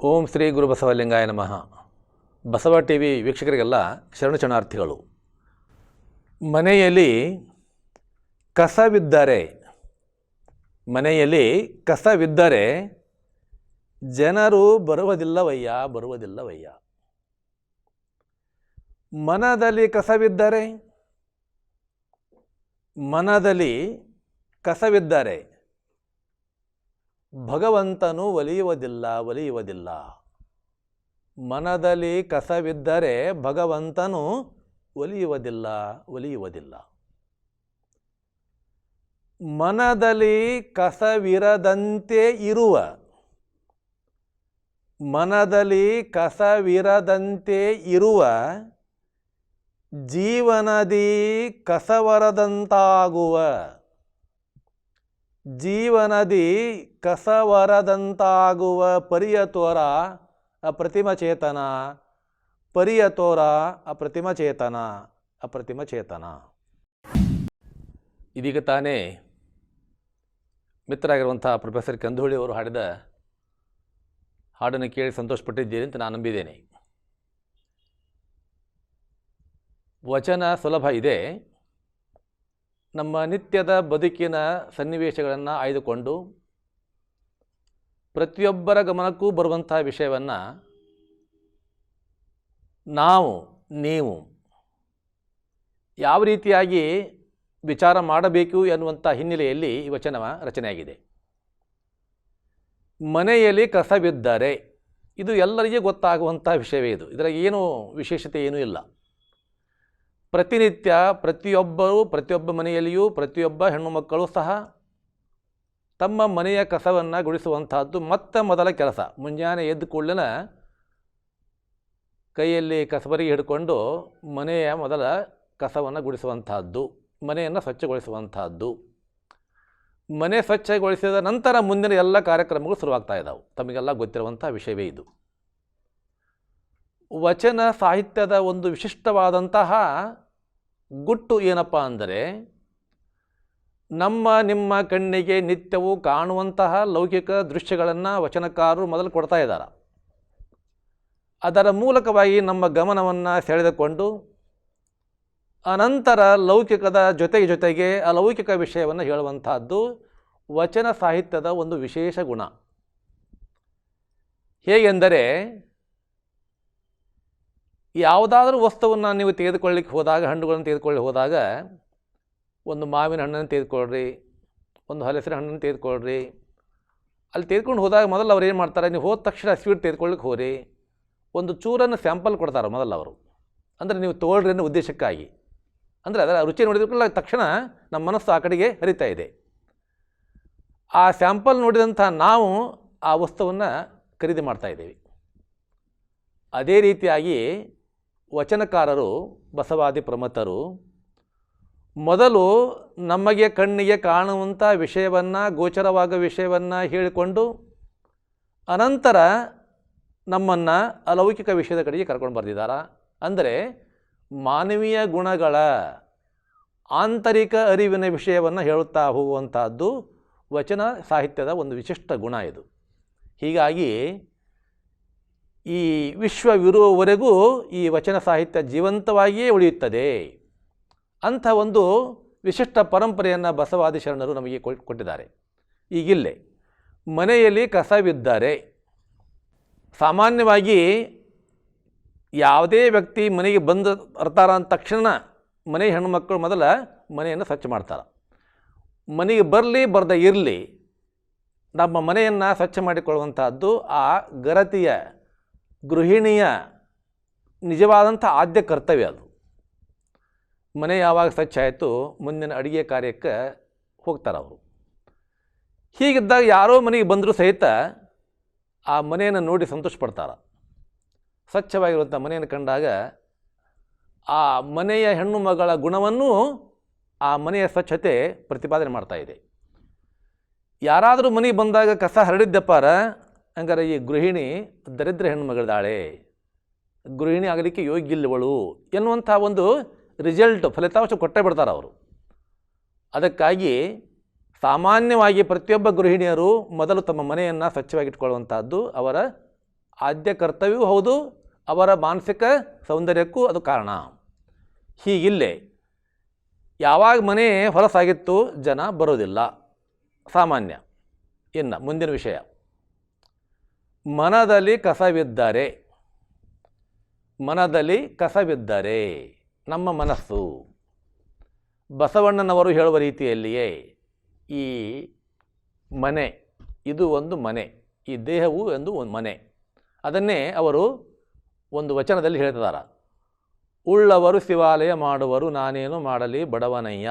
ಓಂ ಶ್ರೀ ಗುರು ಬಸವಲಿಂಗಾಯ ನಮಃ. Basava T V ವೀಕ್ಷಕರಿಗೆಲ್ಲ ಶರಣ ಶರಣಾರ್ಥಿಗಳು. ಮನೆಯಲ್ಲಿ ಕಸವಿದ್ದರೆ ಮನೆಯಲ್ಲಿ ಕಸವಿದ್ದರೆ ಜನರು ಬರುವುದಿಲ್ಲವಯ್ಯ ಬರುವುದಿಲ್ಲವಯ್ಯ. ಮನದಲ್ಲಿ ಕಸವಿದ್ದರೆ ಮನದಲ್ಲಿ ಕಸವಿದ್ದರೆ ಭಗವಂತನು ಒಲಿಯುವುದಿಲ್ಲ ಒಲಿಯುವುದಿಲ್ಲ. ಮನದಲ್ಲಿ ಕಸವಿದ್ದರೆ ಭಗವಂತನು ಒಲಿಯುವುದಿಲ್ಲ ಒಲಿಯುವುದಿಲ್ಲ. ಮನದಲ್ಲಿ ಕಸವಿರದಂತೆ ಇರುವ, ಮನದಲ್ಲಿ ಕಸವಿರದಂತೆ ಇರುವ, ಜೀವನದಿ ಕಸವರದಂತಾಗುವ. ಜೀವನದಿ ಕಸವರದಂತಾಗುವ ಪರಿಯ ತೋರ ಅಪ್ರತಿಮ ಚೇತನ, ಪರಿಯ ತೋರ ಅಪ್ರತಿಮ ಚೇತನ ಅಪ್ರತಿಮ ಚೇತನ. ಇದೀಗ ತಾನೇ ಮಿತ್ರರಾಗಿರುವಂಥ ಪ್ರೊಫೆಸರ್ ಕಂದೋಳಿ ಅವರು ಹಾಡಿದ ಹಾಡನ್ನು ಕೇಳಿ ಸಂತೋಷಪಟ್ಟಿದ್ದೀರಿ ಅಂತ ನಾನು ನಂಬಿದ್ದೇನೆ. ವಚನ ಸುಲಭ ಇದೆ. ನಮ್ಮ ನಿತ್ಯದ ಬದುಕಿನ ಸನ್ನಿವೇಶಗಳನ್ನು ಆಯ್ದುಕೊಂಡು ಪ್ರತಿಯೊಬ್ಬರ ಗಮನಕ್ಕೂ ಬರುವಂಥ ವಿಷಯವನ್ನು ನಾವು, ನೀವು ಯಾವ ರೀತಿಯಾಗಿ ವಿಚಾರ ಮಾಡಬೇಕು ಎನ್ನುವಂಥ ಹಿನ್ನೆಲೆಯಲ್ಲಿ ಈ ವಚನ ರಚನೆಯಾಗಿದೆ. ಮನೆಯಲ್ಲಿ ಕಸ ಬಿದ್ದರೆ ಇದು ಎಲ್ಲರಿಗೂ ಗೊತ್ತಾಗುವಂಥ ವಿಷಯವೇ ಇದು. ಇದರ ಏನು ವಿಶೇಷತೆ ಏನೂ ಇಲ್ಲ. ಪ್ರತಿನಿತ್ಯ ಪ್ರತಿಯೊಬ್ಬರೂ, ಪ್ರತಿಯೊಬ್ಬ ಮನೆಯಲ್ಲಿಯೂ, ಪ್ರತಿಯೊಬ್ಬ ಹೆಣ್ಣು ಮಕ್ಕಳು ಸಹ ತಮ್ಮ ಮನೆಯ ಕಸವನ್ನು ಗುಡಿಸುವಂತಹದ್ದು ಮತ್ತೆ ಮೊದಲ ಕೆಲಸ. ಮುಂಜಾನೆ ಎದ್ದು ಕೂಡಲೇ ಕೈಯಲ್ಲಿ ಕಸಬರಿಗೆ ಹಿಡ್ಕೊಂಡು ಮನೆಯ ಮೊದಲ ಕಸವನ್ನು ಗುಡಿಸುವಂತಹದ್ದು, ಮನೆಯನ್ನು ಸ್ವಚ್ಛಗೊಳಿಸುವಂತಹದ್ದು. ಮನೆ ಸ್ವಚ್ಛಗೊಳಿಸಿದ ನಂತರ ಮುಂದಿನ ಎಲ್ಲ ಕಾರ್ಯಕ್ರಮಗಳು ಶುರುವಾಗ್ತಾ ಇದ್ದಾವೆ ತಮಗೆಲ್ಲ ಗೊತ್ತಿರುವಂಥ ವಿಷಯವೇ ಇದು. ವಚನ ಸಾಹಿತ್ಯದ ಒಂದು ವಿಶಿಷ್ಟವಾದಂತಹ ಗುಟ್ಟು ಏನಪ್ಪ ಅಂದರೆ ನಮ್ಮ ನಿಮ್ಮ ಕಣ್ಣಿಗೆ ನಿತ್ಯವೂ ಕಾಣುವಂತಹ ಲೌಕಿಕ ದೃಶ್ಯಗಳನ್ನು ವಚನಕಾರರು ಮೊದಲು ಕೊಡ್ತಾ ಇದ್ದಾರೆ. ಅದರ ಮೂಲಕವಾಗಿ ನಮ್ಮ ಗಮನವನ್ನು ಸೆಳೆದುಕೊಂಡು ಅನಂತರ ಲೌಕಿಕದ ಜೊತೆಗೆ ಜೊತೆಗೆ ಅಲೌಕಿಕ ವಿಷಯವನ್ನು ಹೇಳುವಂತಹದ್ದು ವಚನ ಸಾಹಿತ್ಯದ ಒಂದು ವಿಶೇಷ ಗುಣ. ಹೇಗೆಂದರೆ ಯಾವುದಾದ್ರೂ ವಸ್ತುವನ್ನು ನೀವು ತೆಗೆದುಕೊಳ್ಳಿಕ್ಕೆ ಹೋದಾಗ, ಹಣ್ಣುಗಳನ್ನು ತೆಗೆದುಕೊಳ್ಳಿ ಹೋದಾಗ, ಒಂದು ಮಾವಿನ ಹಣ್ಣನ್ನು ತೆಗೆದುಕೊಳ್ಳ್ರಿ, ಒಂದು ಹಲಸಿನ ಹಣ್ಣನ್ನು ತೆಗೆದುಕೊಳ್ಳ್ರಿ. ಅಲ್ಲಿ ತೆಗೆದುಕೊಂಡು ಹೋದಾಗ ಮೊದಲು ಅವ್ರು ಏನು ಮಾಡ್ತಾರೆ, ನೀವು ಹೋದ ತಕ್ಷಣ ಸ್ವೀಟ್ ತೆಗೆದುಕೊಳ್ಳಿಕ್ಕೆ ಹೋಗ್ರಿ. ಒಂದು ಚೂರನ್ನು ಸ್ಯಾಂಪಲ್ ಕೊಡ್ತಾರೆ ಮೊದಲು ಅವರು. ಅಂದರೆ ನೀವು ತೋಳ್ರಿ ಅನ್ನೋ ಉದ್ದೇಶಕ್ಕಾಗಿ. ಅಂದರೆ ಅದರ ರುಚಿ ನೋಡಿದ ತಕ್ಷಣ ನಮ್ಮ ಮನಸ್ಸು ಆ ಕಡೆಗೆ ಹರಿತಾ ಇದೆ. ಆ ಸ್ಯಾಂಪಲ್ ನೋಡಿದಂಥ ನಾವು ಆ ವಸ್ತುವನ್ನು ಖರೀದಿ ಮಾಡ್ತಾ ಇದ್ದೀವಿ. ಅದೇ ರೀತಿಯಾಗಿ ವಚನಕಾರರು, ಬಸವಾದಿ ಪ್ರಮತರು ಮೊದಲು ನಮಗೆ ಕಣ್ಣಿಗೆ ಕಾಣುವಂಥ ವಿಷಯವನ್ನು ಗೋಚರವಾಗುವ ವಿಷಯವನ್ನು ಹೇಳಿಕೊಂಡು, ಅನಂತರ ನಮ್ಮನ್ನು ಅಲೌಕಿಕ ವಿಷಯದ ಕಡೆಗೆ ಕರ್ಕೊಂಡು ಬರ್ತಿದ್ದಾರೆ ಅಂದರೆ ಮಾನವೀಯ ಗುಣಗಳ ಆಂತರಿಕ ಅರಿವಿನ ವಿಷಯವನ್ನು ಹೇಳುತ್ತಾ ಹೋಗುವಂತಹದ್ದು ವಚನ ಸಾಹಿತ್ಯದ ಒಂದು ವಿಶಿಷ್ಟ ಗುಣ ಇದು. ಹೀಗಾಗಿ ಈ ವಿಶ್ವವಿರುವವರೆಗೂ ಈ ವಚನ ಸಾಹಿತ್ಯ ಜೀವಂತವಾಗಿಯೇ ಉಳಿಯುತ್ತದೆ. ಅಂಥ ಒಂದು ವಿಶಿಷ್ಟ ಪರಂಪರೆಯನ್ನು ಬಸವಾದಿ ಶರಣರು ನಮಗೆ ಕೊಟ್- ಕೊಟ್ಟಿದ್ದಾರೆ. ಈಗಿಲ್ಲೇ ಮನೆಯಲ್ಲಿ ಕಸವಿದ್ದರೆ. ಸಾಮಾನ್ಯವಾಗಿ ಯಾವುದೇ ವ್ಯಕ್ತಿ ಮನೆಗೆ ಬಂದು, ಬರ್ತಾರ ಅಂದ ತಕ್ಷಣ ಮನೆ ಹೆಣ್ಣುಮಕ್ಕಳು ಮೊದಲ ಮನೆಯನ್ನು ಸ್ವಚ್ಛ ಮಾಡ್ತಾರೆ. ಮನೆಗೆ ಬರಲಿ, ಬರದೇ ಇರಲಿ, ನಮ್ಮ ಮನೆಯನ್ನು ಸ್ವಚ್ಛ ಮಾಡಿಕೊಳ್ಳುವಂಥದ್ದು ಆ ಗರತಿಯ ಗೃಹಿಣಿಯ ನಿಜವಾದಂಥ ಆದ್ಯ ಕರ್ತವ್ಯ ಅದು. ಮನೆ ಯಾವಾಗ ಸ್ವಚ್ಛ ಆಯಿತು ಮುಂದಿನ ಅಡುಗೆ ಕಾರ್ಯಕ್ಕೆ ಹೋಗ್ತಾರೆ ಅವರು. ಹೀಗಿದ್ದಾಗ ಯಾರೋ ಮನೆಗೆ ಬಂದರೂ ಸಹಿತ ಆ ಮನೆಯನ್ನು ನೋಡಿ ಸಂತೋಷ ಪಡ್ತಾರೆ ಸ್ವಚ್ಛವಾಗಿರುವಂಥ ಮನೆಯನ್ನು ಕಂಡಾಗ ಆ ಮನೆಯ ಹೆಣ್ಣು ಮಗಳ ಗುಣವನ್ನು ಆ ಮನೆಯ ಸ್ವಚ್ಛತೆ ಪ್ರತಿಪಾದನೆ ಮಾಡ್ತಾ ಇದೆ. ಯಾರಾದರೂ ಮನೆಗೆ ಬಂದಾಗ ಕಸ ಹರಡಿದ್ದಪ್ಪಾರ ಹಂಗಾರೆ ಈ ಗೃಹಿಣಿ ದರಿದ್ರ ಹೆಣ್ಣು ಮಗಳಿದ್ದಾಳೆ ಗೃಹಿಣಿ ಆಗಲಿಕ್ಕೆ ಯೋಗ್ಯ ಇಲ್ಲವಳು ಎನ್ನುವಂಥ ಒಂದು ರಿಸಲ್ಟ್ ಫಲಿತಾಂಶ ಕೊಟ್ಟೇ ಬಿಡ್ತಾರೆ ಅವರು. ಅದಕ್ಕಾಗಿ ಸಾಮಾನ್ಯವಾಗಿ ಪ್ರತಿಯೊಬ್ಬ ಗೃಹಿಣಿಯರು ಮೊದಲು ತಮ್ಮ ಮನೆಯನ್ನು ಸ್ವಚ್ಛವಾಗಿಟ್ಕೊಳ್ಳುವಂಥದ್ದು ಅವರ ಆದ್ಯ ಕರ್ತವ್ಯವೂ ಹೌದು, ಅವರ ಮಾನಸಿಕ ಸೌಂದರ್ಯಕ್ಕೂ ಅದು ಕಾರಣ. ಹೀಗಿಲ್ಲೇ ಯಾವಾಗ ಮನೆ ಹೊಲಸಾಗಿತ್ತು ಜನ ಬರೋದಿಲ್ಲ, ಸಾಮಾನ್ಯ. ಇನ್ನು ಮುಂದಿನ ವಿಷಯ. ಮನದಲ್ಲಿ ಕಸವಿದ್ದರೆ. ಮನದಲ್ಲಿ ಕಸವಿದ್ದರೆ. ನಮ್ಮ ಮನಸ್ಸು. ಬಸವಣ್ಣನವರು ಹೇಳುವ ರೀತಿಯಲ್ಲಿಯೇ ಈ ಮನೆ, ಇದು ಒಂದು ಮನೆ, ಈ ದೇಹವು ಒಂದು ಮನೆ. ಅದನ್ನೇ ಅವರು ಒಂದು ವಚನದಲ್ಲಿ ಹೇಳ್ತಿದ್ದಾರೆ. ಉಳ್ಳವರು ಶಿವಾಲಯ ಮಾಡುವರು, ನಾನೇನು ಮಾಡಲಿ ಬಡವನಯ್ಯ.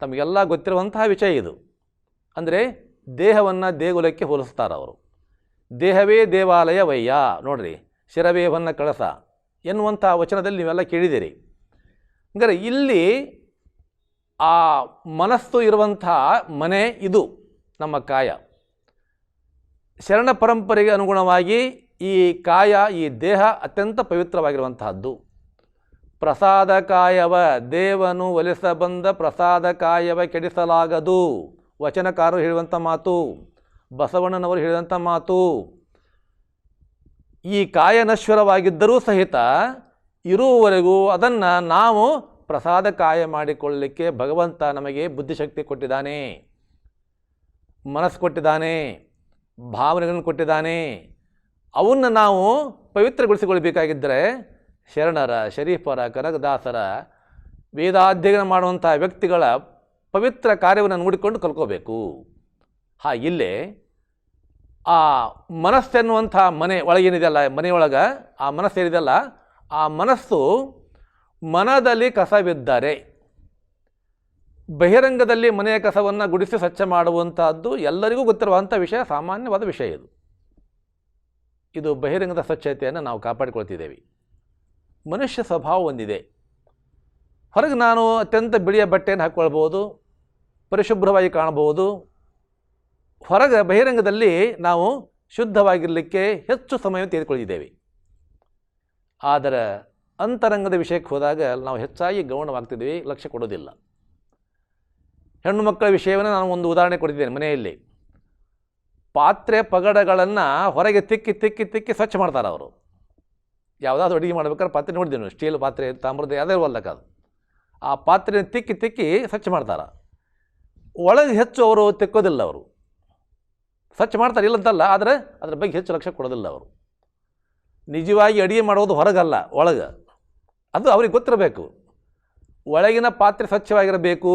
ತಮಗೆಲ್ಲ ಗೊತ್ತಿರುವಂತಹ ವಿಷಯ ಇದು. ಅಂದರೆ ದೇಹವನ್ನು ದೇಗುಲಕ್ಕೆ ಹೋಲಿಸ್ತಾರೆ ಅವರು ದೇಹವೇ ದೇವಾಲಯ ದೇವಾಲಯವಯ್ಯ ನೋಡ್ರಿ ಶಿರವೇವನ್ನ ಕಳಸ. ಎನ್ನುವಂಥ ವಚನದಲ್ಲಿ ನೀವೆಲ್ಲ ಕೇಳಿದ್ದೀರಿ. ಅಂದರೆ ಇಲ್ಲಿ ಆ ಮನಸ್ಸು ಇರುವಂಥ ಮನೆ ಇದು, ನಮ್ಮ ಕಾಯ. ಶರಣ ಪರಂಪರೆಗೆ ಅನುಗುಣವಾಗಿ ಈ ಕಾಯ, ಈ ದೇಹ ಅತ್ಯಂತ ಪವಿತ್ರವಾಗಿರುವಂತಹದ್ದು. ಪ್ರಸಾದ ಕಾಯವ ದೇವನು ಒಲಿಸ ಬಂದ ಪ್ರಸಾದ ಕಾಯವ ಕೆಡಿಸಲಾಗದು. ವಚನಕಾರರು ಹೇಳುವಂಥ ಮಾತು. ಬಸವಣ್ಣನವರು ಹೇಳಿದಂಥ ಮಾತು, ಈ ಕಾಯನಶ್ವರವಾಗಿದ್ದರೂ ಸಹಿತ ಇರುವವರೆಗೂ ಅದನ್ನು ನಾವು ಪ್ರಸಾದ ಕಾಯ ಮಾಡಿಕೊಳ್ಳಲಿಕ್ಕೆ ಭಗವಂತ ನಮಗೆ ಬುದ್ಧಿಶಕ್ತಿ ಕೊಟ್ಟಿದ್ದಾನೆ, ಮನಸ್ಸು ಕೊಟ್ಟಿದ್ದಾನೆ, ಭಾವನೆಗಳನ್ನು ಕೊಟ್ಟಿದ್ದಾನೆ. ಅವನ್ನು ನಾವು ಪವಿತ್ರಗೊಳಿಸಿಕೊಳ್ಬೇಕಾಗಿದ್ದರೆ ಶರಣರ, ಶರೀಫರ, ಕನಕದಾಸರ, ವೇದಾಧ್ಯಯನ ಮಾಡುವಂಥ ವ್ಯಕ್ತಿಗಳ ಪವಿತ್ರ ಕಾರ್ಯವನ್ನು ನೋಡಿಕೊಂಡು ಕಲ್ಕೋಬೇಕು ಹಾ ಇಲ್ಲೇ ಆ ಮನಸ್ಸೆನ್ನುವಂಥ ಮನೆ ಒಳಗೇನಿದೆಯಲ್ಲ ಮನೆಯೊಳಗೆ ಆ ಮನಸ್ಸು ಏನಿದೆಯಲ್ಲ ಆ ಮನಸ್ಸು ಮನದಲ್ಲಿ ಕಸವಿದ್ದರೆ, ಬಹಿರಂಗದಲ್ಲಿ ಮನೆಯ ಕಸವನ್ನು ಗುಡಿಸಿ ಸ್ವಚ್ಛ ಮಾಡುವಂಥದ್ದು ಎಲ್ಲರಿಗೂ ಗೊತ್ತಿರುವಂಥ ವಿಷಯ, ಸಾಮಾನ್ಯವಾದ ವಿಷಯ ಇದು. ಇದು ಬಹಿರಂಗದ ಸ್ವಚ್ಛತೆಯನ್ನು ನಾವು ಕಾಪಾಡಿಕೊಳ್ತಿದ್ದೇವೆ. ಮನುಷ್ಯ ಸ್ವಭಾವ ಹೊಂದಿದೆ ಹೊರಗೆ ನಾನು ಅತ್ಯಂತ ಬಿಳಿಯ ಬಟ್ಟೆಯನ್ನು ಹಾಕ್ಕೊಳ್ಬೋದು, ಪರಿಶುಭ್ರವಾಗಿ ಕಾಣಬಹುದು ಹೊರಗೆ ಬಹಿರಂಗದಲ್ಲಿ ನಾವು ಶುದ್ಧವಾಗಿರಲಿಕ್ಕೆ ಹೆಚ್ಚು ಸಮಯ ತೆಗೆದುಕೊಳ್ಳಿದ್ದೇವೆ. ಆದರೆ ಅಂತರಂಗದ ವಿಷಯಕ್ಕೆ ಹೋದಾಗ ನಾವು ಹೆಚ್ಚಾಗಿ ಗೌಣವಾಗ್ತಿದ್ದೀವಿ, ಲಕ್ಷ್ಯ ಕೊಡೋದಿಲ್ಲ ಹೆಣ್ಣು ಮಕ್ಕಳ ವಿಷಯವನ್ನು ನಾನು ಒಂದು ಉದಾಹರಣೆ ಕೊಡಿದ್ದೇನೆ ಮನೆಯಲ್ಲಿ. ಪಾತ್ರೆ ಪಗಡಗಳನ್ನು ಹೊರಗೆ ತಿಕ್ಕಿ ತಿಕ್ಕಿ ತಿಕ್ಕಿ ಸ್ವಚ್ಛ ಮಾಡ್ತಾರೆ ಅವರು. ಯಾವುದಾದ್ರು ಅಡುಗೆ ಮಾಡ್ಬೇಕಾದ್ರೆ ಪಾತ್ರೆ ನೋಡಿದ್ದೇವೆ ಸ್ಟೀಲ್ ಪಾತ್ರೆ, ತಾಮ್ರದ, ಯಾವುದೇ ಅಲ್ಲಕ್ಕ ಅದು ಆ ಪಾತ್ರೆ ತಿಕ್ಕಿ ತಿಕ್ಕಿ ಸ್ವಚ್ಛ ಮಾಡ್ತಾರೆ. ಒಳಗೆ ಹೆಚ್ಚು ಅವರು ತಿಕ್ಕೋದಿಲ್ಲ ಅವರು. ಸ್ವಚ್ಛ ಮಾಡ್ತಾರೆ ಇಲ್ಲಂತಲ್ಲ, ಆದರೆ ಅದ್ರ ಬಗ್ಗೆ ಹೆಚ್ಚು ಲಕ್ಷ್ಯ ಕೊಡೋದಿಲ್ಲ ಅವರು. ನಿಜವಾಗಿ ಅಡುಗೆ ಮಾಡೋದು ಹೊರಗಲ್ಲ, ಒಳಗೆ. ಅದು ಅವ್ರಿಗೆ ಗೊತ್ತಿರಬೇಕು. ಒಳಗಿನ ಪಾತ್ರೆ ಸ್ವಚ್ಛವಾಗಿರಬೇಕು.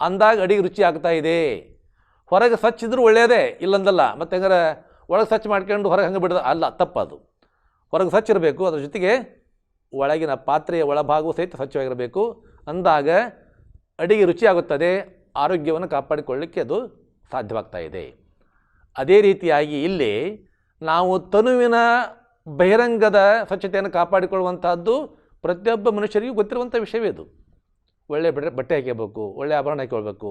ಅಂದಾಗ ಅಡಿಗೆ ರುಚಿ ಆಗ್ತಾ ಇದೆ. ಹೊರಗೆ ಸ್ವಚ್ಛ ಇದ್ರೂ ಒಳ್ಳೆಯದೇ ಇಲ್ಲಂದಲ್ಲ, ಮತ್ತು ಹೆಂಗಾರೆ ಒಳಗೆ ಸ್ವಚ್ಛ ಮಾಡ್ಕೊಂಡು ಹೊರಗೆ ಹಂಗೆ ಬಿಡೋದು ಅಲ್ಲ, ತಪ್ಪದು. ಹೊರಗೆ ಸ್ವಚ್ಛ ಇರಬೇಕು, ಅದ್ರ ಜೊತೆಗೆ ಒಳಗಿನ ಪಾತ್ರೆಯ ಒಳಭಾಗವು ಸಹಿತ ಸ್ವಚ್ಛವಾಗಿರಬೇಕು. ಅಂದಾಗ ಅಡಿಗೆ ರುಚಿಯಾಗುತ್ತದೆ ಆರೋಗ್ಯವನ್ನು ಕಾಪಾಡಿಕೊಳ್ಳಲಿಕ್ಕೆ ಅದು ಸಾಧ್ಯವಾಗ್ತಾ ಇದೆ. ಅದೇ ರೀತಿಯಾಗಿ ಇಲ್ಲಿ ನಾವು ತನುವಿನ ಬಹಿರಂಗದ ಸ್ವಚ್ಛತೆಯನ್ನು ಕಾಪಾಡಿಕೊಳ್ಳುವಂತಹದ್ದು ಪ್ರತಿಯೊಬ್ಬ ಮನುಷ್ಯರಿಗೂ ಗೊತ್ತಿರುವಂಥ ವಿಷಯವೇ ಇದು ಒಳ್ಳೆ ಬಟ್ಟೆ ಬಟ್ಟೆ ಹಾಕಬೇಕು ಒಳ್ಳೆ ಆಭರಣ ಹಾಕ್ಕೊಳ್ಬೇಕು.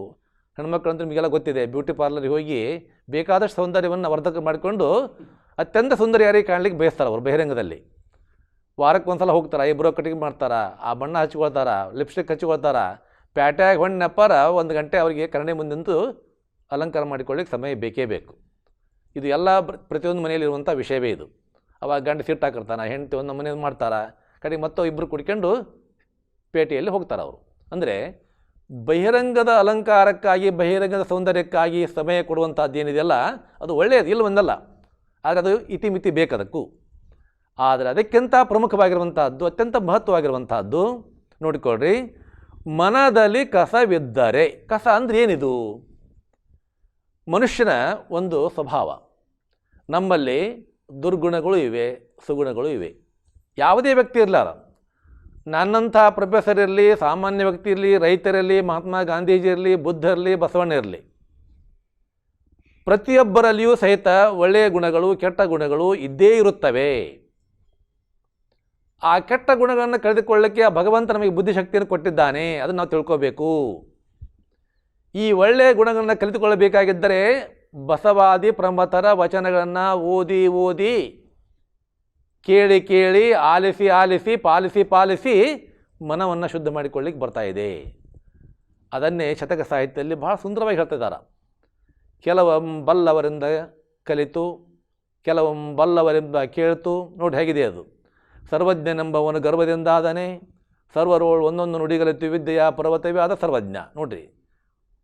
ಹೆಣ್ಮಕ್ಳು ಅಂತ ನಿಮಗೆಲ್ಲ ಗೊತ್ತಿದೆ, ಬ್ಯೂಟಿ ಪಾರ್ಲರಿಗೆ ಹೋಗಿ ಬೇಕಾದಷ್ಟು ಸೌಂದರ್ಯವನ್ನು ವರ್ಧಕ ಮಾಡಿಕೊಂಡು ಅತ್ಯಂತ ಸುಂದರಿಯಾಗಿ ಕಾಣಲಿಕ್ಕೆ ಬಯಸ್ತಾರೆ ಅವರು ಬಹಿರಂಗದಲ್ಲಿ. ವಾರಕ್ಕೆ ಒಂದು ಸಲ ಹೋಗ್ತಾರೆ, ಐಬ್ರೋ ಕಟಿಂಗ್ ಮಾಡ್ತಾರೆ, ಆ ಬಣ್ಣ ಹಚ್ಕೊಳ್ತಾರೆ, ಲಿಪ್ಸ್ಟಿಕ್ ಹಚ್ಕೊಳ್ತಾರೆ, ಪ್ಯಾಟ್ಯಾಗ ಹೊಣ್ಣೆಪ್ಪಾರ ಒಂದು ಗಂಟೆ ಅವರಿಗೆ ಕನ್ನಡಿ ಮುಂದಿಂತು ಅಲಂಕಾರ ಮಾಡಿಕೊಳ್ಳಿಕ್ಕೆ ಸಮಯ ಬೇಕೇ ಬೇಕು. ಇದು ಎಲ್ಲ ಪ್ರ- ಪ್ರತಿಯೊಂದು ಮನೆಯಲ್ಲಿರುವಂಥ ವಿಷಯವೇ ಇದು. ಅವಾಗ ಗಂಡ ಸಿಟ್ಟು ಹಾಕಿರ್ತಾನೆ, ಹೆಂಡತಿ ಒಂದು ಮನೆ ಮಾಡ್ತಾರೆ ಕಡೆಗೆ ಮತ್ತೋ ಇಬ್ಬರು ಕುಡ್ಕೊಂಡು ಪೇಟೆಯಲ್ಲಿ ಹೋಗ್ತಾರೆ ಅವರು. ಅಂದರೆ ಬಹಿರಂಗದ ಅಲಂಕಾರಕ್ಕಾಗಿ, ಬಹಿರಂಗದ ಸೌಂದರ್ಯಕ್ಕಾಗಿ ಸಮಯ ಕೊಡುವಂಥದ್ದು ಏನಿದೆಯಲ್ಲ ಅದು ಒಳ್ಳೆಯದು ಇಲ್ಲ ಒಂದಲ್ಲ ಆದರೆ ಅದು ಇತಿಮಿತಿ ಬೇಕದಕ್ಕೂ. ಆದರೆ ಅದಕ್ಕಿಂತ ಪ್ರಮುಖವಾಗಿರುವಂಥದ್ದು ಅತ್ಯಂತ ಮಹತ್ವವಾಗಿರುವಂಥದ್ದು ನೋಡಿಕೊಳ್ಳ್ರಿ ಮನದಲ್ಲಿ ಕಸವಿದ್ದರೆ. ಕಸ ಅಂದ್ರೆ ಏನಿದು? ಮನುಷ್ಯನ ಒಂದು ಸ್ವಭಾವ. ನಮ್ಮಲ್ಲಿ ದುರ್ಗುಣಗಳು ಇವೆ, ಸುಗುಣಗಳು ಇವೆ. ಯಾವುದೇ ವ್ಯಕ್ತಿ ಇರಲಾರ. ನನ್ನಂಥ ಪ್ರೊಫೆಸರ್ ಇರಲಿ, ಸಾಮಾನ್ಯ ವ್ಯಕ್ತಿ ಇರಲಿ, ರೈತರಿರಲಿ, ಮಹಾತ್ಮ ಗಾಂಧೀಜಿ ಇರಲಿ, ಬುದ್ಧ ಇರಲಿ, ಬಸವಣ್ಣ ಇರಲಿ. ಪ್ರತಿಯೊಬ್ಬರಲ್ಲಿಯೂ ಸಹಿತ ಒಳ್ಳೆಯ ಗುಣಗಳು, ಕೆಟ್ಟ ಗುಣಗಳು ಇದ್ದೇ ಇರುತ್ತವೆ. ಆ ಕೆಟ್ಟ ಗುಣಗಳನ್ನು ಕಳೆದುಕೊಳ್ಳಕ್ಕೆ ಆ ಭಗವಂತ ನಮಗೆ ಬುದ್ಧಿಶಕ್ತಿಯನ್ನು ಕೊಟ್ಟಿದ್ದಾನೆ. ಅದನ್ನು ನಾವು ತಿಳ್ಕೋಬೇಕು. ಈ ಒಳ್ಳೆಯ ಗುಣಗಳನ್ನು ಕಲಿತುಕೊಳ್ಳಬೇಕಾಗಿದ್ದರೆ ಬಸವಾದಿ ಪ್ರಮಥರ ವಚನಗಳನ್ನು ಓದಿ ಓದಿ, ಕೇಳಿ ಕೇಳಿ, ಆಲಿಸಿ ಆಲಿಸಿ, ಪಾಲಿಸಿ ಪಾಲಿಸಿ ಮನವನ್ನು ಶುದ್ಧ ಮಾಡಿಕೊಳ್ಳಿಕ್ಕೆ ಬರ್ತಾ ಇದೆ. ಅದನ್ನೇ ಶತಕ ಸಾಹಿತ್ಯದಲ್ಲಿ ಬಹಳ ಸುಂದರವಾಗಿ ಹೇಳ್ತಿದ್ದಾರೆ. ಕೆಲವು ಬಲ್ಲವರಿಂದ ಕಲಿತು ಕೆಲವೊಮ್ಮೆ ಬಲ್ಲವರಿಂದ ಕೇಳ್ತು, ನೋಡಿ ಹೇಗಿದೆ ಅದು. ಸರ್ವಜ್ಞನೆಂಬವನು ಗರ್ವದಿಂದಾದನೆ ಸರ್ವರೋಳು ಒಂದೊಂದು ನುಡಿಗಲಿತು ವಿದ್ಯೆಯ ಪರ್ವತವೇ ಆದ ಸರ್ವಜ್ಞ, ನೋಡ್ರಿ.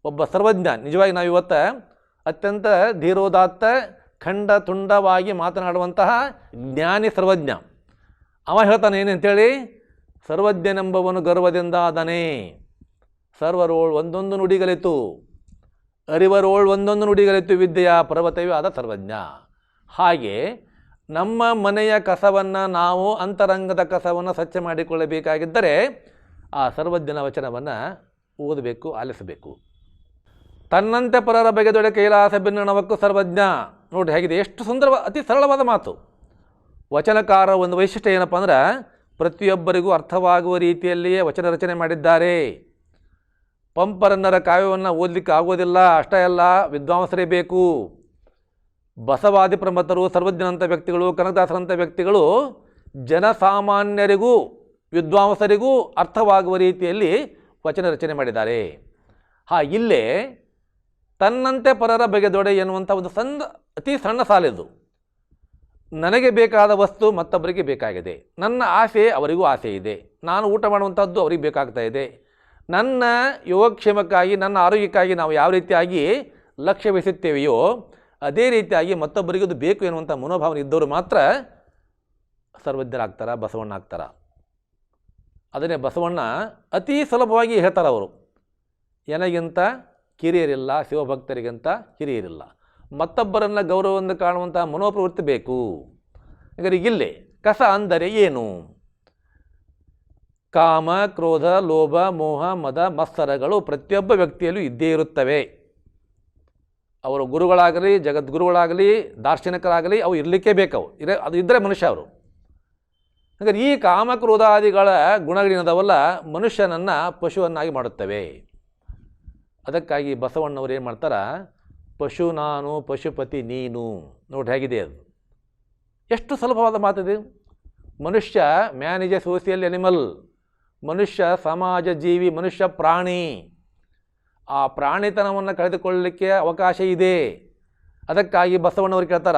ಒಬ್ಬ ಸರ್ವಜ್ಞ. ನಿಜವಾಗಿ ನಾವು ಇವತ್ತು ಅತ್ಯಂತ ಧೀರೋದಾತ್ತ ಖಂಡ ತುಂಡವಾಗಿ ಮಾತನಾಡುವಂತಹ ಜ್ಞಾನಿ ಸರ್ವಜ್ಞ. ಅವ ಹೇಳ್ತಾನೆ ಏನಂತೇಳಿ ಸರ್ವಜ್ಞನೆಂಬವನು ಗರ್ವದಿಂದಾದನೆ. ಸರ್ವರೋಳ್ ಒಂದೊಂದು ನುಡಿಗಲಿತು. ಅರಿವರೋಳ್ ಒಂದೊಂದು ನುಡಿಗಲಿತು. ವಿದ್ಯೆಯ ಪರ್ವತವೇ ಆದ ಸರ್ವಜ್ಞ. ಹಾಗೆ ನಮ್ಮ ಮನೆಯ ಕಸವನ್ನು ನಾವು ಅಂತರಂಗದ ಕಸವನ್ನು ಸ್ವಚ್ಛ ಮಾಡಿಕೊಳ್ಳಬೇಕಾಗಿದ್ದರೆ ಆ ಸರ್ವಜ್ಞನ ವಚನವನ್ನು ಓದಬೇಕು, ಆಲಿಸಬೇಕು. ತನ್ನಂತೆ ಪರರ ಬಗೆದೊಡೆ ಕೈಲಾಸ ಭಿನ್ನಣವಕ್ಕೂ ಸರ್ವಜ್ಞ. ನೋಡಿ ಹೇಗಿದೆ, ಎಷ್ಟು ಸುಂದರ, ಅತಿ ಸರಳವಾದ ಮಾತು. ವಚನಕಾರ ಒಂದು ವೈಶಿಷ್ಟ್ಯ ಏನಪ್ಪ ಅಂದ್ರೆ, ಪ್ರತಿಯೊಬ್ಬರಿಗೂ ಅರ್ಥವಾಗುವ ರೀತಿಯಲ್ಲಿಯೇ ವಚನ ರಚನೆ ಮಾಡಿದ್ದಾರೆ. ಪಂಪರನ್ನರ ಕಾವ್ಯವನ್ನು ಓದಲಿಕ್ಕೆ ಆಗೋದಿಲ್ಲ ಅಷ್ಟೇ ಅಲ್ಲ, ವಿದ್ವಾಂಸರೇ ಬೇಕು. ಬಸವಾದಿ ಪ್ರಮತರು ಸರ್ವಜ್ಞನಂಥ ವ್ಯಕ್ತಿಗಳು ಕನಕದಾಸರಂಥ ವ್ಯಕ್ತಿಗಳು ಜನಸಾಮಾನ್ಯರಿಗೂ, ವಿದ್ವಾಂಸರಿಗೂ ಅರ್ಥವಾಗುವ ರೀತಿಯಲ್ಲಿ ವಚನ ರಚನೆ ಮಾಡಿದ್ದಾರೆ. ಹಾ, ಇಲ್ಲೇ ತನ್ನಂತೆ ಪರರ ಬಗೆದೊಡೆ ಎನ್ನುವಂಥ ಒಂದು ಸಣ್ಣ ಅತಿ ಸಣ್ಣ ಸಾಲಿದು ನನಗೆ ಬೇಕಾದ ವಸ್ತು ಮತ್ತೊಬ್ಬರಿಗೆ ಬೇಕಾಗಿದೆ. ನನ್ನ ಆಸೆ ಅವರಿಗೂ ಆಸೆ ಇದೆ. ನಾನು ಊಟ ಮಾಡುವಂಥದ್ದು ಅವರಿಗೆ ಬೇಕಾಗ್ತಾ ಇದೆ. ನನ್ನ ಯೋಗಕ್ಷೇಮಕ್ಕಾಗಿ, ನನ್ನ ಆರೋಗ್ಯಕ್ಕಾಗಿ ನಾವು ಯಾವ ರೀತಿಯಾಗಿ ಲಕ್ಷ್ಯ ವಹಿಸುತ್ತೇವೆಯೋ, ಅದೇ ರೀತಿಯಾಗಿ ಮತ್ತೊಬ್ಬರಿಗೆ ಅದು ಬೇಕು ಎನ್ನುವಂಥ ಮನೋಭಾವನೆ ಇದ್ದವರು ಮಾತ್ರ ಸರ್ವಜ್ಞರಾಗ್ತಾರ ಬಸವಣ್ಣ ಆಗ್ತಾರ ಅದನ್ನೇ ಬಸವಣ್ಣ ಅತಿ ಸುಲಭವಾಗಿ ಹೇಳ್ತಾರೆ ಅವರು ನನಗಿಂತ ಕಿರಿಯರಿಲ್ಲ, ಶಿವಭಕ್ತರಿಗಂತ ಹಿರಿಯರಿಲ್ಲ ಮತ್ತೊಬ್ಬರನ್ನ ಗೌರವವನ್ನು ಕಾಣುವಂಥ ಮನೋಪ್ರವೃತ್ತಿ ಬೇಕು. ಹಾಗಾದರೆ ಇಲ್ಲೇ ಕಸ ಅಂದರೆ ಏನು? ಕಾಮ, ಕ್ರೋಧ, ಲೋಭ, ಮೋಹ, ಮದ, ಮತ್ಸರಗಳು ಪ್ರತಿಯೊಬ್ಬ ವ್ಯಕ್ತಿಯಲ್ಲೂ ಇದ್ದೇ ಇರುತ್ತವೆ. ಅವರು ಗುರುಗಳಾಗಲಿ, ಜಗದ್ಗುರುಗಳಾಗಲಿ, ದಾರ್ಶನಿಕರಾಗಲಿ ಅವು ಇರಲಿಕ್ಕೆ ಬೇಕವು ಇರ, ಅದು ಇದ್ದರೆ ಮನುಷ್ಯ ಅವರು. ಹಾಗಾದ್ರೆ ಈ ಕಾಮ, ಕ್ರೋಧಾದಿಗಳ ಗುಣಗಳೇನದವಲ್ಲ ಮನುಷ್ಯನನ್ನು ಪಶುವನ್ನಾಗಿ ಮಾಡುತ್ತವೆ. ಅದಕ್ಕಾಗಿ ಬಸವಣ್ಣವ್ರು ಏನು ಮಾಡ್ತಾರೆ? ಪಶು ನಾನು, ಪಶುಪತಿ ನೀನು. ನೋಡಿ ಹೇಗಿದೆ ಅದು. ಎಷ್ಟು ಸುಲಭವಾದ ಮಾತಿದೆ ಮನುಷ್ಯ man is a social animal ಮನುಷ್ಯ ಸಮಾಜ ಜೀವಿ, ಮನುಷ್ಯ ಪ್ರಾಣಿ. ಆ ಪ್ರಾಣಿತನವನ್ನು ಕಳೆದುಕೊಳ್ಳಲಿಕ್ಕೆ ಅವಕಾಶ ಇದೆ. ಅದಕ್ಕಾಗಿ ಬಸವಣ್ಣವರು ಕೇಳ್ತಾರ,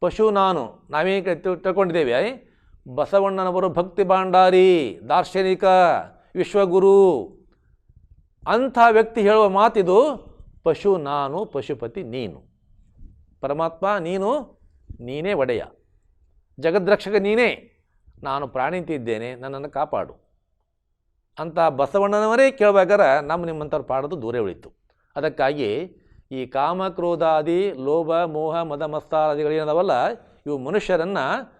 ಪಶು ನಾನು. ನಾವೇ ತಿಳ್- ತಿಳ್ಕೊಂಡಿದ್ದೇವೆ. ಬಸವಣ್ಣನವರು ಭಕ್ತಿ ಭಾಂಡಾರಿ, ದಾರ್ಶನಿಕ, ವಿಶ್ವಗುರು. ಅಂಥ ವ್ಯಕ್ತಿ ಹೇಳುವ ಮಾತಿದು, ಪಶು ನಾನು, ಪಶುಪತಿ ನೀನು. ಪರಮಾತ್ಮ ನೀನು, ನೀನೇ ಒಡೆಯ. ಜಗದ್ರಕ್ಷಕ ನೀನೇ. ನಾನು ಪ್ರಾಣಿ ಇದ್ದೇನೆ ನನ್ನನ್ನು ಕಾಪಾಡು. ಅಂತ ಬಸವಣ್ಣನವರೇ ಕೇಳಬೇಕಾದ್ರೆ ನಮ್ಮ ನಿಮ್ಮಂಥವ್ರು ಪಾಡೋದು ದೂರೇ ಉಳಿತು. ಅದಕ್ಕಾಗಿ ಈ ಕಾಮ ಕ್ರೋಧಾದಿ ಲೋಭ, ಮೋಹ, ಮದ ಮಸ್ತಾದಿಗಳೇನದವಲ್ಲ ಇವು ಮನುಷ್ಯರನ್ನು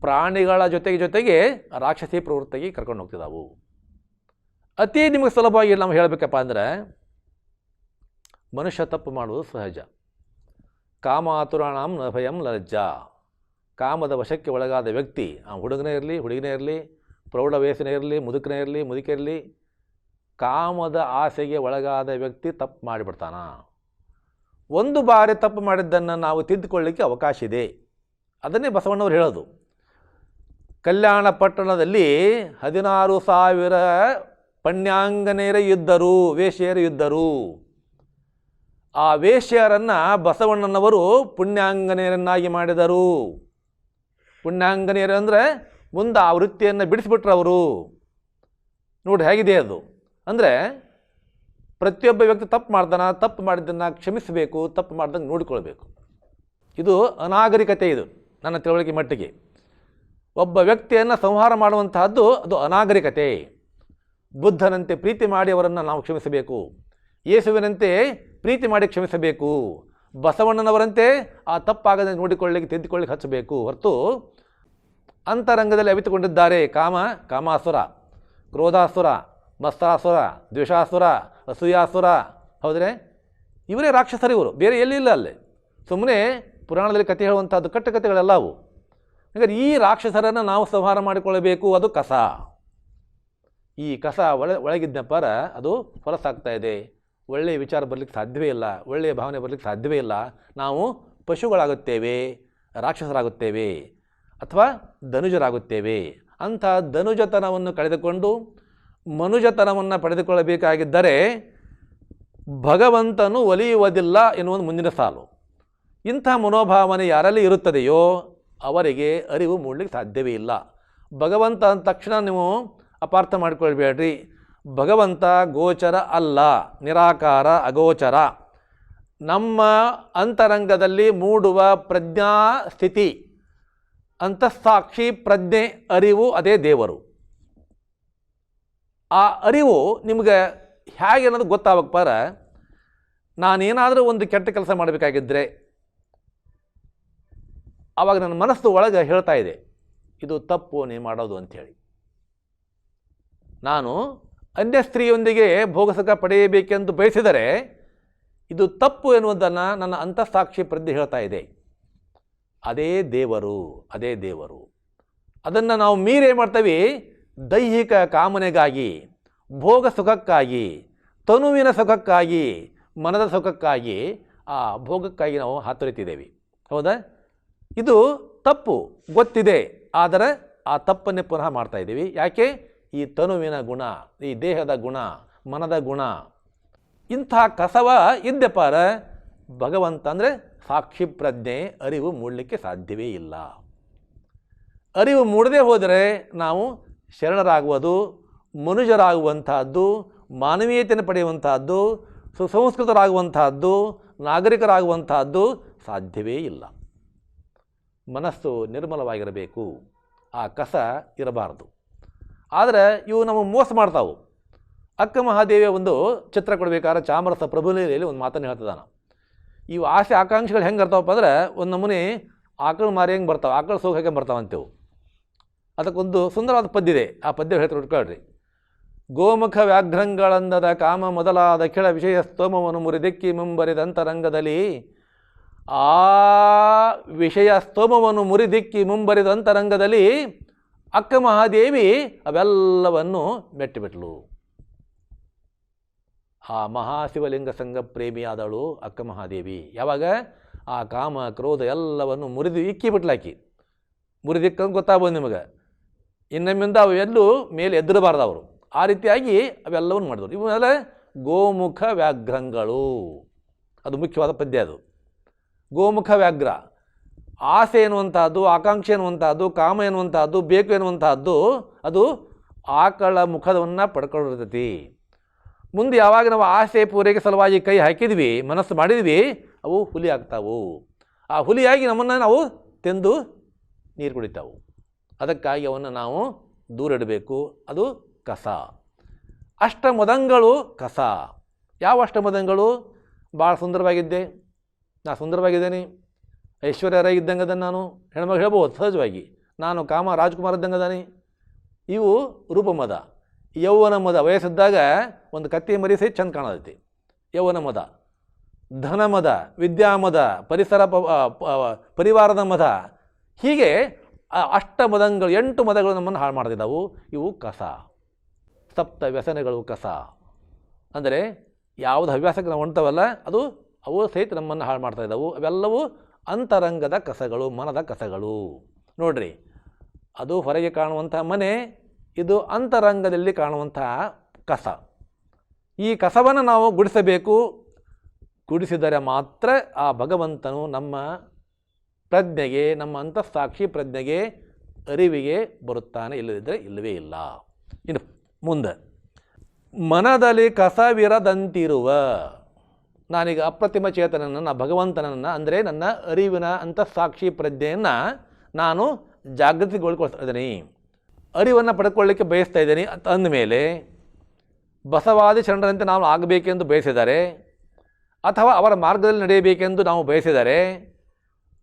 ಪ್ರಾಣಿಗಳ ಜೊತೆಗೆ ಜೊತೆಗೆ ರಾಕ್ಷಸಿ ಪ್ರವೃತ್ತಿಗೆ ಕರ್ಕೊಂಡು ಹೋಗ್ತಿದ್ದಾವು ಅತಿ ನಿಮಗೆ ಸುಲಭವಾಗಿ ನಾವು ಹೇಳಬೇಕಪ್ಪ ಅಂದ್ರೆ ಮನುಷ್ಯ ತಪ್ಪು ಮಾಡುವುದು ಸಹಜ. ಕಾಮಾತುರಾಣಾಂ ನ ಭಯಂ ಲಜ್ಜಾ. ಕಾಮದ ವಶಕ್ಕೆ ಒಳಗಾದ ವ್ಯಕ್ತಿ, ಆ ಹುಡುಗನೇ ಇರಲಿ ಹುಡುಗನೇ ಇರಲಿ, ಪ್ರೌಢ ವಯಸ್ಸಿನೇ ಇರಲಿ, ಮುದುಕನೇ ಇರಲಿ ಮುದುಕಿರಲಿ ಕಾಮದ ಆಸೆಗೆ ಒಳಗಾದ ವ್ಯಕ್ತಿ ತಪ್ಪು ಮಾಡಿಬಿಡ್ತಾನ. ಒಂದು ಬಾರಿ ತಪ್ಪು ಮಾಡಿದ್ದನ್ನು ನಾವು ತಿದ್ದುಕೊಳ್ಳಿಕ್ಕೆ ಅವಕಾಶ ಇದೆ. ಅದನ್ನೇ ಬಸವಣ್ಣವ್ರು ಹೇಳೋದು. ಕಲ್ಯಾಣ ಪಟ್ಟಣದಲ್ಲಿ ಹದಿನಾರು ಸಾವಿರ ಪಣ್ಯಾಂಗನೇರ ಇದ್ದರು ವೇಷ್ಯರ ಇದ್ದರು ಆ ವೇಶ್ಯರನ್ನು ಬಸವಣ್ಣನವರು ಪುಣ್ಯಾಂಗನೆಯರನ್ನಾಗಿ ಮಾಡಿದರು. ಪುಣ್ಯಾಂಗನೆಯರು ಅಂದರೆ ಮುಂದೆ ಆ ವೃತ್ತಿಯನ್ನು ಬಿಡಿಸಿಬಿಟ್ರು ಅವರು ನೋಡಿ ಹೇಗಿದೆ ಅದು. ಅಂದರೆ ಪ್ರತಿಯೊಬ್ಬ ವ್ಯಕ್ತಿ ತಪ್ಪು ಮಾಡ್ದನ, ತಪ್ಪು ಮಾಡಿದ್ದನ್ನು ಕ್ಷಮಿಸಬೇಕು, ತಪ್ಪು ಮಾಡ್ದಂಗೆ ನೋಡಿಕೊಳ್ಬೇಕು. ಇದು ಅನಾಗರಿಕತೆ ಇದು, ನನ್ನ ತಿಳುವಳಿಕೆ ಮಟ್ಟಿಗೆ. ಒಬ್ಬ ವ್ಯಕ್ತಿಯನ್ನು ಸಂಹಾರ ಮಾಡುವಂತಹದ್ದು ಅದು ಅನಾಗರಿಕತೆ. ಬುದ್ಧನಂತೆ ಪ್ರೀತಿ ಮಾಡಿ ಅವರನ್ನು ನಾವು ಕ್ಷಮಿಸಬೇಕು. ಯೇಸುವಿನಂತೆ ಪ್ರೀತಿ ಮಾಡಿ ಕ್ಷಮಿಸಬೇಕು. ಬಸವಣ್ಣನವರಂತೆ ಆ ತಪ್ಪಾಗದೆ ನೋಡಿಕೊಳ್ಳಿಕ್ಕೆ, ತಿದ್ದುಕೊಳ್ಳಿಕ್ಕೆ ಹಚ್ಚಬೇಕು. ಹೊರತು ಅಂತರಂಗದಲ್ಲಿ ಅವಿತುಕೊಂಡಿದ್ದಾರೆ. ಕಾಮ, ಕಾಮಾಸುರ, ಕ್ರೋಧಾಸುರ ಮಸ್ತಾಸುರ ದ್ವೇಷಾಸುರ, ಅಸೂಯಾಸುರ. ಹೌದ್ರೆ? ಇವರೇ ರಾಕ್ಷಸರು ಇವರು. ಬೇರೆ ಎಲ್ಲಿಲ್ಲ ಅಲ್ಲಿ. ಸುಮ್ಮನೆ ಪುರಾಣದಲ್ಲಿ ಕಥೆ ಹೇಳುವಂಥದ್ದು ಕಟ್ಟುಕತೆಗಳೆಲ್ಲ ಅವು. ಹಾಗಾದ್ರೆ ಈ ರಾಕ್ಷಸರನ್ನು ನಾವು ಸಂಹಾರ ಮಾಡಿಕೊಳ್ಳಬೇಕು, ಅದು ಕಸ. ಈ ಕಸ ಒಳ ಒಳಗಿದ್ದಪ್ಪರ ಅದು ಹೊರಸಾಗ್ತಾ ಇದೆ. ಒಳ್ಳೆಯ ವಿಚಾರ ಬರಲಿಕ್ಕೆ ಸಾಧ್ಯವೇ ಇಲ್ಲ. ಒಳ್ಳೆಯ ಭಾವನೆ ಬರಲಿಕ್ಕೆ ಸಾಧ್ಯವೇ ಇಲ್ಲ. ನಾವು ಪಶುಗಳಾಗುತ್ತೇವೆ, ರಾಕ್ಷಸರಾಗುತ್ತೇವೆ ಅಥವಾ ಧನುಜರಾಗುತ್ತೇವೆ. ಅಂಥ ಧನುಜತನವನ್ನು ಕಳೆದುಕೊಂಡು ಮನುಜತನವನ್ನು ಪಡೆದುಕೊಳ್ಳಬೇಕಾಗಿದ್ದರೆ ಭಗವಂತನು ಒಲಿಯುವುದಿಲ್ಲ ಎನ್ನುವುದು ಮುಂದಿನ ಸಾಲು. ಇಂಥ ಮನೋಭಾವನೆ ಯಾರಲ್ಲಿ ಇರುತ್ತದೆಯೋ ಅವರಿಗೆ ಅರಿವು ಮೂಡಲಿಕ್ಕೆ ಸಾಧ್ಯವೇ ಇಲ್ಲ. ಭಗವಂತ ಅಂದ ತಕ್ಷಣ ನೀವು ಅಪಾರ್ಥ ಮಾಡಿಕೊಳ್ಬೇಡ್ರಿ. ಭಗವಂತ ಗೋಚರ ಅಲ್ಲ, ನಿರಾಕಾರ, ಅಗೋಚರ. ನಮ್ಮ ಅಂತರಂಗದಲ್ಲಿ ಮೂಡುವ ಪ್ರಜ್ಞಾ ಸ್ಥಿತಿ ಅಂತಃಸಾಕ್ಷಿ ಪ್ರಜ್ಞೆ, ಅರಿವು ಅದೇ ದೇವರು. ಆ ಅರಿವು ನಿಮಗೆ ಹೇಗೆ ಅನ್ನೋದು ಗೊತ್ತಾಗಪ್ಪಾರ ನಾನೇನಾದರೂ ಒಂದು ಕೆಟ್ಟ ಕೆಲಸ ಮಾಡಬೇಕಾಗಿದ್ದರೆ ಆವಾಗ ನನ್ನ ಮನಸ್ಸು ಒಳಗೆ ಹೇಳ್ತಾ ಇದೆ, ಇದು ತಪ್ಪು, ನೀ ಮಾಡೋದು ಅಂಥೇಳಿ. ನಾನು ಅನ್ಯ ಸ್ತ್ರೀಯೊಂದಿಗೆ ಭೋಗಸುಖ ಪಡೆಯಬೇಕೆಂದು ಬಯಸಿದರೆ ಇದು ತಪ್ಪು ಎನ್ನುವುದನ್ನು ನನ್ನ ಅಂತಃಸಾಕ್ಷಿ ಪ್ರಜ್ಞೆ ಹೇಳ್ತಾ ಇದೆ. ಅದೇ ದೇವರು ಅದೇ ದೇವರು. ಅದನ್ನು ನಾವು ಮೀರೇ ಮಾಡ್ತೀವಿ? ದೈಹಿಕ ಕಾಮನೆಗಾಗಿ, ಭೋಗ ಸುಖಕ್ಕಾಗಿ, ತನುವಿನ ಸುಖಕ್ಕಾಗಿ, ಮನದ ಸುಖಕ್ಕಾಗಿ ಆ ಭೋಗಕ್ಕಾಗಿ ನಾವು ಹಾತೊರಿತಿದ್ದೇವೆ ಹೌದಾ? ಇದು ತಪ್ಪು, ಗೊತ್ತಿದೆ. ಆದರೆ ಆ ತಪ್ಪನ್ನೇ ಪುನಃ ಮಾಡ್ತಾ ಇದ್ದೀವಿ. ಯಾಕೆ? ಈ ತನುವಿನ ಗುಣ, ಈ ದೇಹದ ಗುಣ, ಮನದ ಗುಣ, ಇಂಥ ಕಸವ ಇದ್ದೆಪಾರ ಭಗವಂತ ಅಂದರೆ ಸಾಕ್ಷಿ ಪ್ರಜ್ಞೆ, ಅರಿವು ಮೂಡಲಿಕ್ಕೆ ಸಾಧ್ಯವೇ ಇಲ್ಲ. ಅರಿವು ಮೂಡದೇ ಹೋದರೆ ನಾವು ಶರಣರಾಗುವುದು ಮನುಷ್ಯರಾಗುವಂತಹದ್ದು ಮಾನವೀಯತೆಯನ್ನು ಪಡೆಯುವಂತಹದ್ದು ಸುಸಂಸ್ಕೃತರಾಗುವಂತಹದ್ದು ನಾಗರಿಕರಾಗುವಂತಹದ್ದು ಸಾಧ್ಯವೇ ಇಲ್ಲ. ಮನಸ್ಸು ನಿರ್ಮಲವಾಗಿರಬೇಕು. ಆ ಕಸ ಇರಬಾರ್ದು. ಆದರೆ ಇವು ನಮಗೆ ಮೋಸ ಮಾಡ್ತಾವು. ಅಕ್ಕ ಮಹಾದೇವಿಯ ಒಂದು ಚಿತ್ರ ಕೊಡಬೇಕಾದ್ರೆ ಚಾಮರಸ ಪ್ರಭುಲೀಲೆಯಲ್ಲಿ ಒಂದು ಮಾತನ್ನು ಹೇಳ್ತದಾನ ಇವು ಆಸೆ ಆಕಾಂಕ್ಷೆಗಳು ಹೆಂಗೆ ಇರ್ತಾವಪ್ಪ ಅಂದ್ರೆ ಒಂದು ನಮೂನೆ ಆಕಳು ಮಾರಿ ಹೆಂಗೆ ಬರ್ತಾವೆ, ಆಕಳು ಸೋಗ ಹೆಂಗೆ ಬರ್ತಾವಂತೇವು. ಅದಕ್ಕೊಂದು ಸುಂದರವಾದ ಪದ್ಯ ಇದೆ, ಆ ಪದ್ಯ ಹೇಳ್ತಾರೆ ಉಟ್ಕೊಳ್ರಿ. ಗೋಮುಖ ವ್ಯಾಘ್ರಂಗಳಂದದ ಕಾಮ ಮೊದಲಾದ ಕೆಳ ವಿಷಯ ಸ್ತೋಮವನ್ನು ಮುರಿದಿಕ್ಕಿ ಮುಂಬರಿದಂತ ರಂಗದಲ್ಲಿ ಆ ವಿಷಯ ಸ್ತೋಮವನ್ನು ಮುರಿದಿಕ್ಕಿ ಮುಂಬರಿದಂತರಂಗದಲ್ಲಿ ಅಕ್ಕ ಮಹಾದೇವಿ ಅವೆಲ್ಲವನ್ನು ಮೆಟ್ಟಿಬಿಟ್ಲು. ಆ ಮಹಾಶಿವಲಿಂಗ ಸಂಘ ಪ್ರೇಮಿಯಾದಳು ಅಕ್ಕ ಮಹಾದೇವಿ. ಯಾವಾಗ? ಆ ಕಾಮ ಕ್ರೋಧ ಎಲ್ಲವನ್ನು ಮುರಿದು ಇಕ್ಕಿಬಿಟ್ಲಾಕಿ. ಮುರಿದಿಕ್ಕಂದು ಗೊತ್ತಾಗ್ಬೋದು ನಿಮಗೆ. ಇನ್ನೊಮ್ಮಿಂದ ಅವು ಎಲ್ಲೂ ಮೇಲೆ ಎದ್ದಿರಬಾರ್ದು ಅವರು ಆ ರೀತಿಯಾಗಿ ಅವೆಲ್ಲವನ್ನು ಮಾಡಿದ್ರು ಇವೆಲ್ಲ ಗೋಮುಖ ವ್ಯಾಘ್ರಗಳು. ಅದು ಮುಖ್ಯವಾದ ಪದ್ಯ ಅದು. ಗೋಮುಖ ವ್ಯಾಘ್ರ. ಆಸೆ ಎನ್ನುವಂತಹದ್ದು, ಆಕಾಂಕ್ಷೆ ಎನ್ನುವಂತಹದ್ದು, ಕಾಮ ಎನ್ನುವಂತಹದ್ದು, ಬೇಕು ಎನ್ನುವಂತಹದ್ದು, ಅದು ಆಕಳ ಮುಖವನ್ನು ಪಡ್ಕೊಂಡಿರ್ತೈತಿ. ಮುಂದೆ ಯಾವಾಗ ನಾವು ಆಸೆ ಪೂರೈಕೆ ಸಲುವಾಗಿ ಕೈ ಹಾಕಿದ್ವಿ, ಮನಸ್ಸು ಮಾಡಿದ್ವಿ, ಅವು ಹುಲಿ ಆಗ್ತಾವು. ಆ ಹುಲಿಯಾಗಿ ನಮ್ಮನ್ನು ನಾವು ತಿಂದು ನೀರು ಕುಡಿತಾವು. ಅದಕ್ಕಾಗಿ ಅವನ್ನು ನಾವು ದೂರ ಇಡಬೇಕು, ಅದು ಕಸ. ಅಷ್ಟಮದಂಗಳು ಕಸ. ಯಾವ ಅಷ್ಟಮದಂಗಳು? ಭಾಳ ಸುಂದರವಾಗಿದ್ದೆ. ನಾ ಸುಂದರವಾಗಿದ್ದೇನೆ. ಐಶ್ವರ್ಯ ರೈ ಇದ್ದಂಗೆ ಅದನ್ನು ನಾನು ಹೆಣ್ಮಗಳು ಹೇಳ್ಬೋದು, ಸಹಜವಾಗಿ. ನಾನು ಕಾಮ ರಾಜ್ಕುಮಾರ್ ಇದ್ದಂಗೆ ಅದಾನೆ ಇವು ರೂಪಮದ. ಯೌವನ ಮದ. ವಯಸ್ಸಿದ್ದಾಗ ಒಂದು ಕತ್ತಿ ಮರಿ ಸಹಿತ ಚಂದ ಕಾಣತೈತಿ ಯೌವನ ಮದ. ಧನ ಮದ. ವಿದ್ಯಾಮದ ಪರಿಸರ ಪರಿವಾರದ ಮದ. ಹೀಗೆ ಅಷ್ಟ ಮದಂಗಳು ಎಂಟು ಮದಗಳು ನಮ್ಮನ್ನು ಹಾಳು ಮಾಡ್ತಿದ್ದಾವು. ಇವು ಕಸ. ಸಪ್ತ ವ್ಯಸನಗಳು ಕಸ. ಅಂದರೆ, ಯಾವುದು ಹವ್ಯಾಸಕ್ಕೆ ನಾವು ಹೊಂಟವಲ್ಲ, ಅದು ಅವು ಸಹಿತ ನಮ್ಮನ್ನು ಹಾಳು ಮಾಡ್ತಾ ಇದ್ದಾವೆ. ಅವೆಲ್ಲವೂ ಅಂತರಂಗದ ಕಸಗಳು, ಮನದ ಕಸಗಳು. ನೋಡ್ರಿ, ಅದು ಹೊರಗೆ ಕಾಣುವಂಥ ಮನೆ, ಇದು ಅಂತರಂಗದಲ್ಲಿ ಕಾಣುವಂತಹ ಕಸ. ಈ ಕಸವನ್ನು ನಾವು ಗುಡಿಸಬೇಕು. ಗುಡಿಸಿದರೆ ಮಾತ್ರ ಆ ಭಗವಂತನು ನಮ್ಮ ಪ್ರಜ್ಞೆಗೆ, ನಮ್ಮ ಅಂತಃಸಾಕ್ಷಿ ಪ್ರಜ್ಞೆಗೆ ಅರಿವಿಗೆ ಬರುತ್ತಾನೆ, ಇಲ್ಲದಿದ್ದರೆ ಇಲ್ಲವೇ ಇಲ್ಲ. ಇನ್ನು ಮುಂದೆ, ಮನದಲ್ಲಿ ಕಸವಿರದಂತಿರುವ ನಾನೀಗ ಅಪ್ರತಿಮ ಚೇತನನ್ನು ಭಗವಂತನನ್ನು, ಅಂದರೆ ನನ್ನ ಅರಿವಿನ ಅಂತಃಸಾಕ್ಷಿ ಪ್ರಜ್ಞೆಯನ್ನು ನಾನು ಜಾಗೃತಿಗೊಳ್ಕೊಳ್ತಾ ಇದ್ದೀನಿ ಅರಿವನ್ನು ಪಡ್ಕೊಳ್ಳಿಕ್ಕೆ ಬಯಸ್ತಾ ಇದ್ದೀನಿ ಅಂತ ಅಂದಮೇಲೆ ಬಸವಾದಿ ಶರಣರಂತೆ ನಾವು ಆಗಬೇಕೆಂದು ಬಯಸಿದ್ದಾರೆ ಅಥವಾ ಅವರ ಮಾರ್ಗದಲ್ಲಿ ನಡೆಯಬೇಕೆಂದು ನಾವು ಬಯಸಿದರೆ,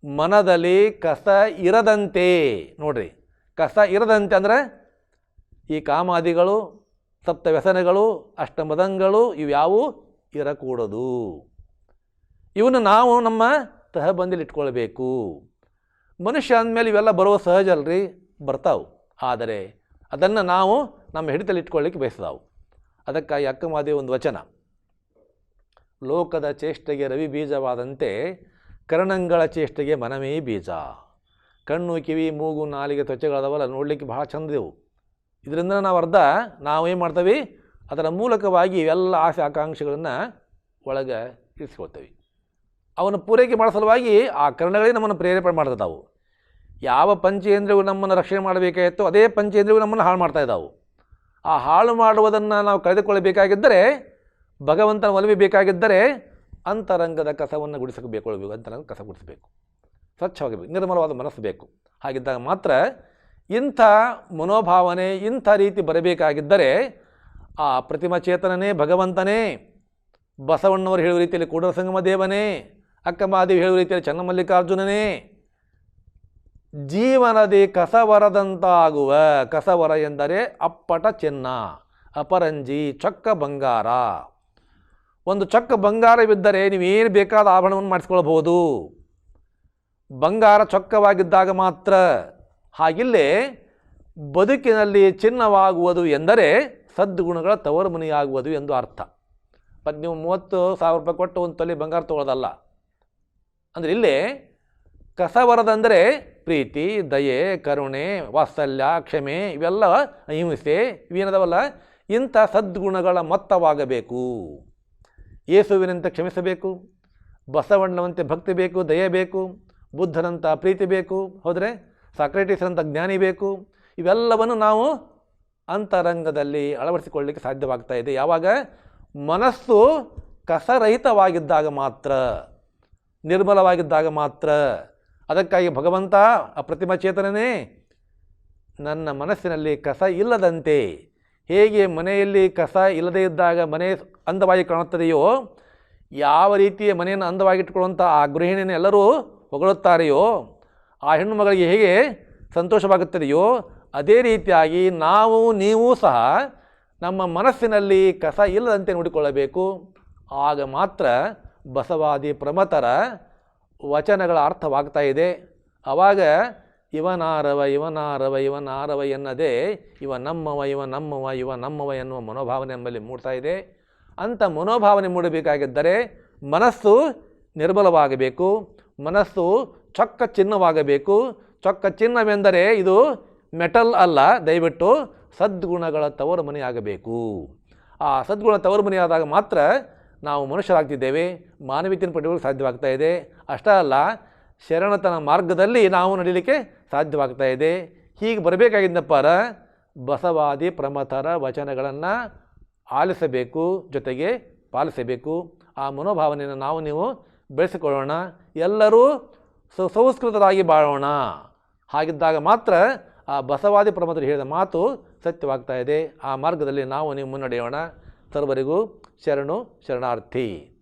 ಮನದಲ್ಲಿ ಕಸ ಇರದಂತೆ, ನೋಡ್ರಿ, ಕಸ ಇರದಂತೆ ಅಂದರೆ ಈ ಕಾಮಾದಿಗಳು ಸಪ್ತ ವ್ಯಸನಗಳು ಅಷ್ಟಮದಂಗಳು ಇವ್ಯಾವು? ಇರಕೂಡದು. ಇವನ್ನು ನಾವು ನಮ್ಮ ಇಟ್ಕೊಳ್ಬೇಕು. ಮನುಷ್ಯ ಅಂದಮೇಲೆ ಇವೆಲ್ಲ ಬರುವ ಸಹಜ ಅಲ್ರಿ? ಬರ್ತಾವೆ. ಆದರೆ ಅದನ್ನು ನಾವು ನಮ್ಮ ಹಿಡಿತಲ್ಲಿ ಇಟ್ಕೊಳ್ಳಿಕ್ಕೆ ಬಯಸ್ತಾವು ಅದಕ್ಕಾಗಿ ಅಕ್ಕಮಾದಿ ಒಂದು ವಚನ. ಲೋಕದ ಚೇಷ್ಟೆಗೆ ರವಿ ಬೀಜವಾದಂತೆ ಕರ್ಣಂಗಳ ಚೇಷ್ಟೆಗೆ ಮನವೇ ಬೀಜ. ಕಣ್ಣು, ಕಿವಿ, ಮೂಗು, ನಾಲಿಗೆ, ತ್ವಚೆಗಳದವಲ್ಲ ನೋಡಲಿಕ್ಕೆ ಭಾಳ ಚಂದದೆವು ಇದರಿಂದ ನಾವು ಅರ್ಧ ನಾವೇನು ಮಾಡ್ತೀವಿ? ಅದರ ಮೂಲಕವಾಗಿ ಇವೆಲ್ಲ ಆಸೆ ಆಕಾಂಕ್ಷೆಗಳನ್ನು ಒಳಗೆ ಇರಿಸ್ಕೊಳ್ತೀವಿ. ಅವನ್ನು ಪೂರೈಕೆ ಮಾಡೋ ಸಲುವಾಗಿ ಆ ಕರ್ಣಗಳೇ ನಮ್ಮನ್ನು ಪ್ರೇರೇಪಣೆ ಮಾಡ್ತಿದ್ದಾವು ಯಾವ ಪಂಚೇಂದ್ರಿಯವು ನಮ್ಮನ್ನು ರಕ್ಷಣೆ ಮಾಡಬೇಕಾಗಿತ್ತು ಅದೇ ಪಂಚೇಂದ್ರಿಯವು ನಮ್ಮನ್ನು ಹಾಳು ಮಾಡ್ತಾ ಇದ್ದಾವೆ. ಆ ಹಾಳು ಮಾಡುವುದನ್ನು ನಾವು ಕಳೆದುಕೊಳ್ಳಬೇಕಾಗಿದ್ದರೆ, ಭಗವಂತನ ಒಲವಿ ಬೇಕಾಗಿದ್ದರೆ ಅಂತರಂಗದ ಕಸವನ್ನು ಗುಡಿಸಬೇಕೊಳ್ಬೇಕು ಅಂತರಂಗ ಕಸ ಗುಡಿಸಬೇಕು. ಸ್ವಚ್ಛವಾಗಿರಬೇಕು, ನಿರ್ಮಲವಾದ ಮನಸ್ಸು ಬೇಕು. ಹಾಗಿದ್ದಾಗ ಮಾತ್ರ ಇಂಥ ಮನೋಭಾವನೆ, ಇಂಥ ರೀತಿ ಬರಬೇಕಾಗಿದ್ದರೆ ಆ ಪ್ರತಿಮಚೇತನನೇ ಭಗವಂತನೇ, ಬಸವಣ್ಣವರು ಹೇಳುವ ರೀತಿಯಲ್ಲಿ ಕೂಡಲಸಂಗಮ ದೇವನೇ, ಅಕ್ಕಮಹಾದೇವಿ ಹೇಳುವ ರೀತಿಯಲ್ಲಿ ಚನ್ನಮಲ್ಲಿಕಾರ್ಜುನನೇ, ಜೀವನದಿ ಕಸವರದಂತಾಗುವ ಕಸವರ ಎಂದರೆ ಅಪ್ಪಟ ಚಿನ್ನ, ಅಪರಂಜಿ, ಚೊಕ್ಕ ಬಂಗಾರ. ಒಂದು ಚೊಕ್ಕ ಬಂಗಾರವಿದ್ದರೆ ನೀವೇನು ಬೇಕಾದ ಆಭರಣವನ್ನು ಮಾಡಿಸ್ಕೊಳ್ಬಹುದು? ಬಂಗಾರ ಚೊಕ್ಕವಾಗಿದ್ದಾಗ ಮಾತ್ರ ಹಾಗಿಲ್ಲೇ ಬದುಕಿನಲ್ಲಿ ಚಿನ್ನವಾಗುವುದು ಎಂದರೆ ಸದ್ಗುಣಗಳ ತವರು ಮನೆಯಾಗುವುದು ಎಂದು ಅರ್ಥ. ಮತ್ತು ನೀವು ಮೂವತ್ತು ಸಾವಿರ ರೂಪಾಯಿ ಕೊಟ್ಟು ಒಂದು ತೊಲೆ ಬಂಗಾರ ತೊಗೊಳ್ಳೋದಲ್ಲ ಅಂದರೆ ಇಲ್ಲಿ ಕಸವರದಂದರೆ ಪ್ರೀತಿ, ದಯೆ, ಕರುಣೆ, ವಾತ್ಸಲ್ಯ, ಕ್ಷಮೆ ಇವೆಲ್ಲ ಅಹಿಂಸೆ ಇವೇನದವಲ್ಲ ಇಂಥ ಸದ್ಗುಣಗಳ ಮೊತ್ತವಾಗಬೇಕು. ಯೇಸುವಿನಂತೆ ಕ್ಷಮಿಸಬೇಕು. ಬಸವಣ್ಣನಂತೆ ಭಕ್ತಿ ಬೇಕು, ದಯೆ ಬೇಕು ಬುದ್ಧನಂಥ ಪ್ರೀತಿ ಬೇಕು, ಹೋದರೆ? ಸಾಕ್ರೆಟೀಸ್ರಂಥ ಜ್ಞಾನಿ ಬೇಕು. ಇವೆಲ್ಲವನ್ನು ನಾವು ಅಂತರಂಗದಲ್ಲಿ ಅಳವಡಿಸಿಕೊಳ್ಳಲಿಕ್ಕೆ ಸಾಧ್ಯವಾಗ್ತಾ ಇದೆ. ಯಾವಾಗ? ಮನಸ್ಸು ಕಸರಹಿತವಾಗಿದ್ದಾಗ ಮಾತ್ರ, ನಿರ್ಮಲವಾಗಿದ್ದಾಗ ಮಾತ್ರ. ಅದಕ್ಕಾಗಿ ಭಗವಂತ ಅಪ್ರತಿಮ ಚೇತನನೇ, ನನ್ನ ಮನಸ್ಸಿನಲ್ಲಿ ಕಸ ಇಲ್ಲದಂತೆ, ಹೇಗೆ ಮನೆಯಲ್ಲಿ ಕಸ ಇಲ್ಲದೇ ಇದ್ದಾಗ ಮನೆ ಅಂದವಾಗಿ ಕಾಣುತ್ತದೆಯೋ, ಯಾವ ರೀತಿಯ ಮನೆಯನ್ನು ಅಂದವಾಗಿಟ್ಟುಕೊಳ್ಳುವಂಥ ಆ ಗೃಹಿಣಿಯನ್ನು ಎಲ್ಲರೂ ಹೊಗಳುತ್ತಾರೆಯೋ, ಆ ಹೆಣ್ಣು ಮಗಳಿಗೆ ಹೇಗೆ ಸಂತೋಷವಾಗುತ್ತದೆಯೋ ಅದೇ ರೀತಿಯಾಗಿ ನಾವು, ನೀವು ಸಹ ನಮ್ಮ ಮನಸ್ಸಿನಲ್ಲಿ ಕಸ ಇಲ್ಲದಂತೆ ನೋಡಿಕೊಳ್ಳಬೇಕು. ಆಗ ಮಾತ್ರ ಬಸವಾದಿ ಪ್ರಮತರ ವಚನಗಳ ಅರ್ಥವಾಗ್ತಾ ಇದೆ. ಆವಾಗ ಇವನಾರವ ಇವನಾರವ ಇವನಾರವ ಎನ್ನದೇ ಇವ ನಮ್ಮವ ಇವ ನಮ್ಮವ ಇವ ನಮ್ಮವ ಎನ್ನುವ ಮನೋಭಾವನೆ ನಮ್ಮಲ್ಲಿ ಮೂಡ್ತಾ ಇದೆ. ಅಂಥ ಮನೋಭಾವನೆ ಮೂಡಬೇಕಾಗಿದ್ದರೆ ಮನಸ್ಸು ನಿರ್ಬಲವಾಗಬೇಕು. ಮನಸ್ಸು ಚೊಕ್ಕ ಚಿನ್ನವಾಗಬೇಕು. ಚೊಕ್ಕ ಚಿನ್ನವೆಂದರೆ ಇದು ಮೆಟಲ್ ಅಲ್ಲ, ದಯವಿಟ್ಟು ಸದ್ಗುಣಗಳ ತವರು ಮನೆಯಾಗಬೇಕು ಆ ಸದ್ಗುಣ ತವರು ಮನೆಯಾದಾಗ ಮಾತ್ರ ನಾವು ಮನುಷ್ಯರಾಗ್ತಿದ್ದೇವೆ, ಮಾನವೀಯತೆಯನ್ನು ಪಡೆಯಲು ಸಾಧ್ಯವಾಗ್ತಾ ಇದೆ. ಅಷ್ಟೇ ಅಲ್ಲ, ಶರಣತನ ಮಾರ್ಗದಲ್ಲಿ ನಾವು ನಡೀಲಿಕ್ಕೆ ಸಾಧ್ಯವಾಗ್ತಾ ಇದೆ. ಹೀಗೆ ಬರಬೇಕಾಗಿದ್ದಪ್ಪಾರ, ಬಸವಾದಿ ಪ್ರಮಥರ ವಚನಗಳನ್ನು ಆಲಿಸಬೇಕು, ಜೊತೆಗೆ ಪಾಲಿಸಬೇಕು. ಆ ಮನೋಭಾವನೆಯನ್ನು ನಾವು ನೀವು ಬೆಳೆಸಿಕೊಳ್ಳೋಣ. ಎಲ್ಲರೂ ಸುಸಂಸ್ಕೃತರಾಗಿ ಬಾಳೋಣ. ಹಾಗಿದ್ದಾಗ ಮಾತ್ರ ಆ ಬಸವಾದಿ ಪ್ರಮದರು ಹೇಳಿದ ಮಾತು ಸತ್ಯವಾಗ್ತಾ ಇದೆ. ಆ ಮಾರ್ಗದಲ್ಲಿ ನಾವು ನೀವು ಮುನ್ನಡೆಯೋಣ. ಸರ್ವರಿಗೂ ಶರಣು, ಶರಣಾರ್ಥಿ.